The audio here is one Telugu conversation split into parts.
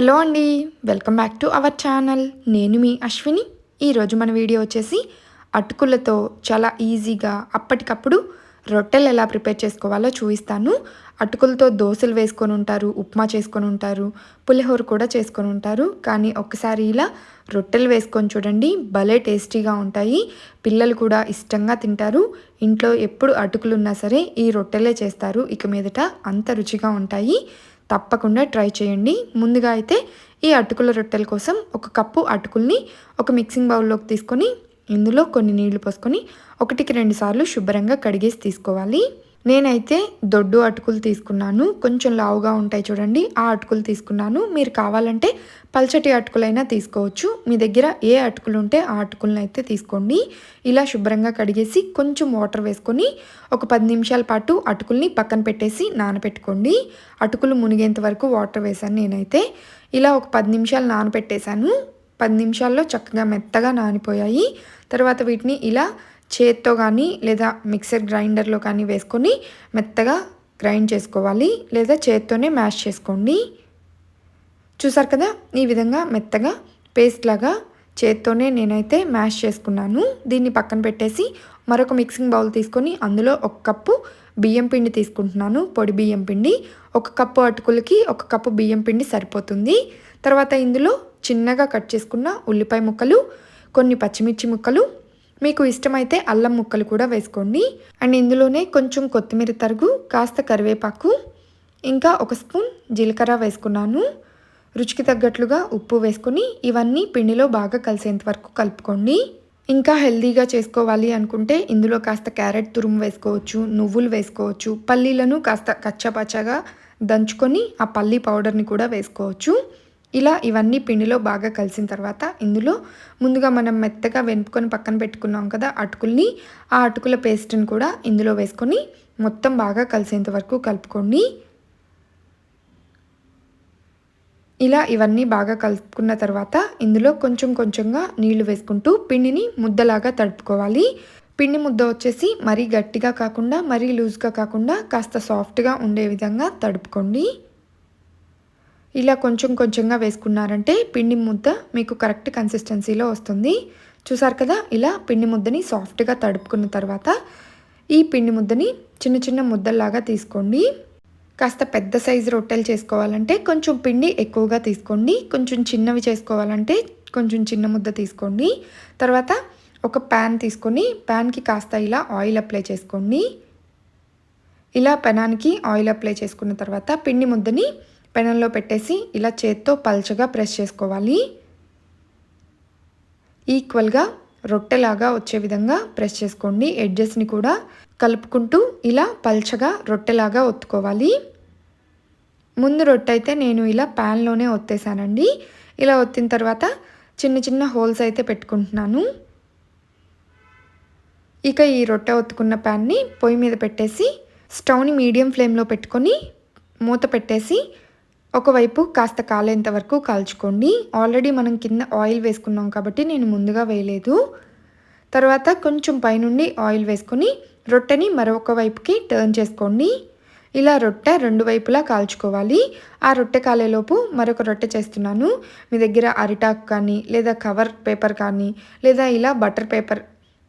హలో అండి welcome back to our channel. నేను మీ అశ్విని. ఈరోజు మన వీడియో వచ్చేసి అటుకులతో చాలా ఈజీగా అప్పటికప్పుడు రొట్టెలు ఎలా ప్రిపేర్ చేసుకోవాలో చూపిస్తాను. అటుకులతో దోశలు వేసుకొని ఉంటారు ఉప్మా చేసుకొని ఉంటారు పులిహోర కూడా చేసుకొని ఉంటారు. కానీ ఒక్కసారి ఇలా రొట్టెలు వేసుకొని చూడండి భలే టేస్టీగా ఉంటాయి. పిల్లలు కూడా ఇష్టంగా తింటారు. ఇంట్లో ఎప్పుడు అటుకులు ఉన్నా సరే ఈ రొట్టెలే చేస్తారు. ఇక మీదట అంత రుచిగా ఉంటాయి. తప్పకుండా ట్రై చేయండి. ముందుగా అయితే ఈ అటుకుల రొట్టెల కోసం ఒక కప్పు అటుకుల్ని ఒక మిక్సింగ్ బౌల్లోకి తీసుకొని ఇందులో కొన్ని నీళ్ళు పోసుకొని ఒకటికి రెండు సార్లు శుభ్రంగా కడిగేసి తీసుకోవాలి. నేనైతే దొడ్డు అటుకులు తీసుకున్నాను. కొంచెం లావుగా ఉంటాయి చూడండి. ఆ అటుకులు తీసుకున్నాను. మీరు కావాలంటే పల్చటి అటుకులైనా తీసుకోవచ్చు. మీ దగ్గర ఏ అటుకులు ఉంటే ఆ అటుకులను అయితే తీసుకోండి. ఇలా శుభ్రంగా కడిగేసి కొంచెం వాటర్ వేసుకొని ఒక పది నిమిషాల పాటు అటుకుల్ని పక్కన పెట్టేసి నానబెట్టుకోండి అటుకులు మునిగేంత వరకు వాటర్ వేసాను నేనైతే. ఇలా ఒక పది నిమిషాలు నానబెట్టేశాను పది నిమిషాల్లో చక్కగా మెత్తగా నానిపోయాయి. తర్వాత వీటిని ఇలా చేత్తో కానీ లేదా మిక్సర్ గ్రైండర్లో కానీ వేసుకొని మెత్తగా గ్రైండ్ చేసుకోవాలి. లేదా చేత్తోనే మ్యాష్ చేసుకోండి. చూసారు కదా? ఈ విధంగా మెత్తగా పేస్ట్ లాగా చేత్తోనే నేనైతే మ్యాష్ చేసుకున్నాను. దీన్ని పక్కన పెట్టేసి మరొక మిక్సింగ్ బౌల్ తీసుకొని అందులో ఒక కప్పు బియ్యం పిండి తీసుకుంటున్నాను. పొడి బియ్యం పిండి. ఒక కప్పు అటుకులకి ఒక కప్పు బియ్యం పిండి సరిపోతుంది. తర్వాత ఇందులో చిన్నగా కట్ చేసుకున్న ఉల్లిపాయ ముక్కలు కొన్ని పచ్చిమిర్చి ముక్కలు మీకు ఇష్టమైతే అల్లం ముక్కలు కూడా వేసుకోండి. అండ్ ఇందులోనే కొంచెం కొత్తిమీర తరుగు కాస్త కరివేపాకు ఇంకా ఒక స్పూన్ జీలకర్ర వేసుకున్నాను. రుచికి తగ్గట్లుగా ఉప్పు వేసుకొని ఇవన్నీ పిండిలో బాగా కలిసేంత వరకు కలుపుకోండి. ఇంకా హెల్దీగా చేసుకోవాలి అనుకుంటే ఇందులో కాస్త క్యారెట్ తురుము వేసుకోవచ్చు నువ్వులు వేసుకోవచ్చు పల్లీలను కాస్త కచ్చాపచ్చాగా దంచుకొని ఆ పల్లీ పౌడర్ని కూడా వేసుకోవచ్చు. ఇలా ఇవన్నీ పిండిలో బాగా కలిసిన తర్వాత ఇందులో ముందుగా మనం మెత్తగా వెనుపుకొని పక్కన పెట్టుకున్నాం కదా అటుకుల్ని ఆ అటుకుల పేస్ట్ని కూడా ఇందులో వేసుకొని మొత్తం బాగా కలిసేంత వరకు కలుపుకోండి ఇలా ఇవన్నీ బాగా కలుపుకున్న తర్వాత ఇందులో కొంచెం కొంచెంగా నీళ్ళు వేసుకుంటూ పిండిని ముద్దలాగా తడుపుకోవాలి. పిండి ముద్ద వచ్చేసి మరీ గట్టిగా కాకుండా మరీ లూజ్గా కాకుండా కాస్త సాఫ్ట్గా ఉండే విధంగా తడుపుకోండి. ఇలా కొంచెం కొంచెంగా వేసుకున్నారంటే పిండి ముద్ద మీకు కరెక్ట్ కన్సిస్టెన్సీలో వస్తుంది. చూసారు కదా? ఇలా పిండి ముద్దని సాఫ్ట్గా తడుపుకున్న తర్వాత ఈ పిండి ముద్దని చిన్న చిన్న ముద్దల్లాగా తీసుకోండి. కాస్త పెద్ద సైజు రొట్టెలు చేసుకోవాలంటే కొంచెం పిండి ఎక్కువగా తీసుకోండి. కొంచెం చిన్నవి చేసుకోవాలంటే కొంచెం చిన్న ముద్ద తీసుకోండి. తర్వాత ఒక ప్యాన్ తీసుకొని ప్యాన్కి కాస్త ఇలా ఆయిల్ అప్లై చేసుకోండి. ఇలా పెనానికి ఆయిల్ అప్లై చేసుకున్న తర్వాత పిండి ముద్దని పెనంలో పెట్టేసి ఇలా చేత్తో పల్చగా ప్రెస్ చేసుకోవాలి. ఈక్వల్గా రొట్టెలాగా వచ్చే విధంగా ప్రెస్ చేసుకోండి. ఎడ్జెస్ని కూడా కలుపుకుంటూ ఇలా పల్చగా రొట్టెలాగా ఒత్తుకోవాలి. ముందు రొట్టె అయితే నేను ఇలా ప్యాన్లోనే ఒత్తేసానండి. ఇలా ఒత్తిన తర్వాత చిన్న చిన్న హోల్స్ అయితే పెట్టుకుంటున్నాను. ఇక ఈ రొట్టె ఒత్తుకున్న ప్యాన్ని పొయ్యి మీద పెట్టేసి స్టవ్ని మీడియం ఫ్లేమ్లో పెట్టుకొని మూత పెట్టేసి ఒకవైపు కాస్త కాలేంత వరకు కాల్చుకోండి. ఆల్రెడీ మనం కింద ఆయిల్ వేసుకున్నాం కాబట్టి నేను ముందుగా వేయలేదు. తర్వాత కొంచెం పైనుండి ఆయిల్ వేసుకొని రొట్టెని మరొక వైపుకి టర్న్ చేసుకోండి. ఇలా రొట్టె రెండు వైపులా కాల్చుకోవాలి. ఆ రొట్టె కాలేలోపు మరొక రొట్టె చేస్తున్నాను. మీ దగ్గర అరిటాక్ కానీ లేదా కవర్ పేపర్ కానీ లేదా ఇలా బటర్ పేపర్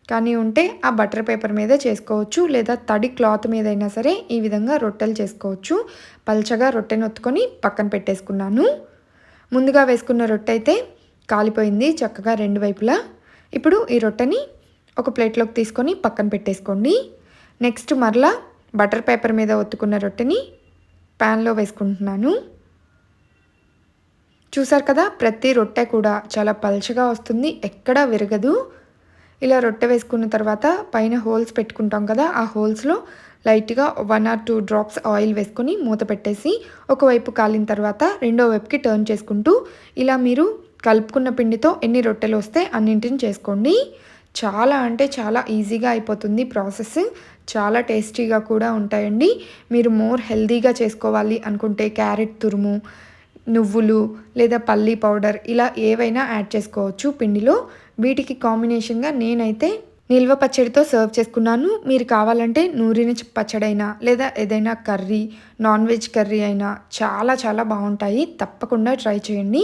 కానీ ఉంటే ఆ బటర్ పేపర్ మీదే చేసుకోవచ్చు లేదా తడి క్లాత్ మీద అయినా సరే ఈ విధంగా రొట్టెలు చేసుకోవచ్చు. పల్చగా రొట్టెను ఒత్తుకొని పక్కన పెట్టేసుకున్నాను. ముందుగా వేసుకున్న రొట్టె అయితే కాలిపోయింది చక్కగా రెండు వైపులా. ఇప్పుడు ఈ రొట్టెని ఒక ప్లేట్లోకి తీసుకొని పక్కన పెట్టేసుకోండి. నెక్స్ట్ మరలా బటర్ పేపర్ మీద ఒత్తుకున్న రొట్టెని ప్యాన్లో వేసుకుంటున్నాను. చూసారు కదా ప్రతి రొట్టె కూడా చాలా పల్చగా వస్తుంది ఎక్కడా విరగదు. ఇలా రొట్టె వేసుకున్న తర్వాత పైన హోల్స్ పెట్టుకుంటాం కదా ఆ హోల్స్లో లైట్గా one or two drops oil వేసుకొని మూత పెట్టేసి ఒకవైపు కాలిన తర్వాత రెండో వైపుకి టర్న్ చేసుకుంటూ ఇలా మీరు కలుపుకున్న పిండితో ఎన్ని రొట్టెలు వస్తే అన్నింటిని చేసుకోండి. చాలా అంటే చాలా ఈజీగా అయిపోతుంది ప్రాసెస్. చాలా టేస్టీగా కూడా ఉంటాయండి. మీరు మోర్ హెల్దీగా చేసుకోవాలి అనుకుంటే క్యారెట్ తురుము నువ్వులు లేదా పల్లీ పౌడర్ ఇలా ఏవైనా యాడ్ చేసుకోవచ్చు పిండిలో. వీటికి కాంబినేషన్గా నేనైతే నిల్వ పచ్చడితో సర్వ్ చేసుకున్నాను. మీరు కావాలంటే నూరిన పచ్చడైనా లేదా ఏదైనా కర్రీ నాన్ వెజ్ కర్రీ అయినా చాలా చాలా బాగుంటాయి. తప్పకుండా ట్రై చేయండి.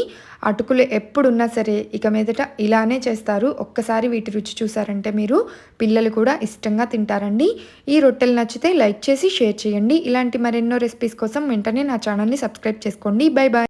అటుకులు ఎప్పుడున్నా సరే ఇక మీదట ఇలానే చేస్తారు. ఒక్కసారి వీటి రుచి చూసారంటే మీరు పిల్లలు కూడా ఇష్టంగా తింటారండి. ఈ రొట్టెలు నచ్చితే లైక్ చేసి షేర్ చేయండి. ఇలాంటి మరెన్నో రెసిపీస్ కోసం వెంటనే నా ఛానల్ని సబ్స్క్రైబ్ చేసుకోండి. Bye bye